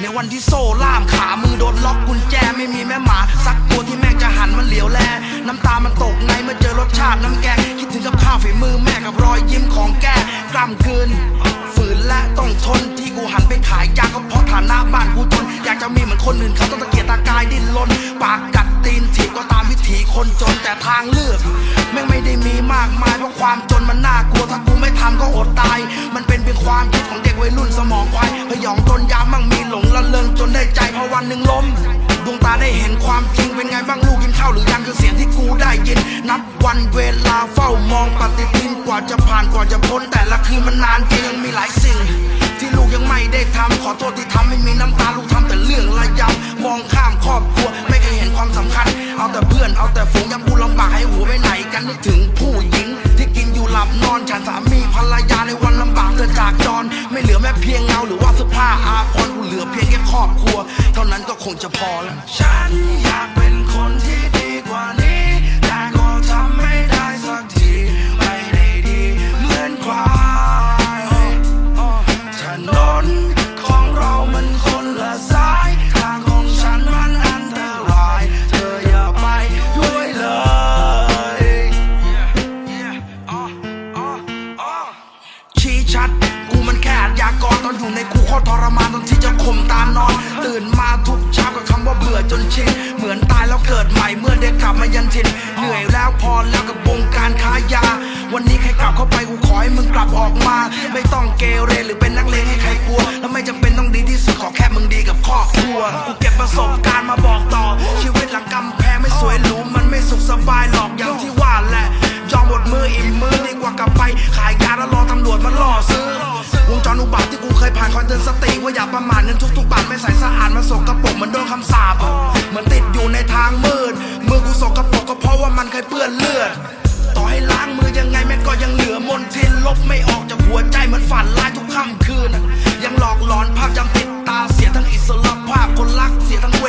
ในวันที่โซ่ล่ามขามือโดนล็อกกุญแจไม่มีแม่หมาสักตัวที่แม่งจะหันมันเหลียวแล น้ำตามันตกในเมื่อเจอรสชาติน้ำแกงคิดถึงกับข้าวฝีมือแม่กับรอยยิ้มของแกกล้ำกลืนฝืนและต้องทนที่กูหันไปขายยาก็เพราะฐานะบ้านกูจนอยากจะมีเหมือนคนอื่นเขาต้องตะเกียกตะกายดิ้นรนปากกัดตีนถีบก็ตามวิถีคนจนแต่ทางเลือกแม่งไม่ได้มีมากมายเพราะความจนมันน่ากลัวถ้ากูไม่ทำก็อดตา วันหนึ่งล้ม ดวงตาได้เห็นความจริงเป็นไงบ้างลูกกินข้าวหรือยังคือเสียงที่กูได้ยิน นับวันเวลาเฝ้ามองปฏิทินกว่าจะผ่านกว่าจะพ้น แต่ละคืนมันนานจริงยังมีหลายสิ่ง ที่ลูกยังไม่ได้ทำขอโทษที่ทำให้มีน้ำตาลูกทำแต่เรื่องระยำมองข้ามครอบครัวไม่เคยเห็นความสำคัญ เอาแต่เพื่อนเอาแต่ฝูงยังกูลำบากให้หัวไปไหนกันนึกถึงผู้หญิงที่กินอยู่หลับนอนฉันสามีภรรยาในวันลำบากเธอจากจร ไม่เหลือแม้เพียงเงาหรือว่าเสื้อผ้าอาภร อเพียงแค่ครอบครัว เท่านั้นก็คงจะพอแล้ว ฉันอยากเป็นคนากรตอนอยู่ในคุกข้อทรมานตอนที่จะข่มตานอน ตื่นมาทุกเช้ากับคำว่าเบื่อจนชินเหมือนตายแล้วเกิดใหม่เมื่อได้กลับมายันทินเหนื่อยแล้วพอแล้วกับวงการค้ายา วันนี้ใครกลับเข้าไปกูขอให้มึงกลับออกมา ไม่ต้องเกเรหรือเป็นนักเลงให้ใครกลัว แล้วไม่จำเป็นต้องดีที่สุดขอแค่มึงดีาทที่กูเคยผ่านคอยเตือนสติว่าอย่าประมาทเงินทุกๆบาทไม่ใส่สะอาดมันสกปรกเหมือนโดนคำสาปเหมือนติดอยู่ในทางมืดมือกูสกปรกก็เพราะว่ามันเคยเปื้อนเลือด ต่อให้ล้างมือยังไงแม่ก็ยังเหลือมนทินลบไม่ออกจากหัวใจเหมือนฝันร้ายทุกค่ำคืน ยังหลอกหลอนภาพจำติดตาเสียทั้งอิสระภาพคนรักเสียทั้งเว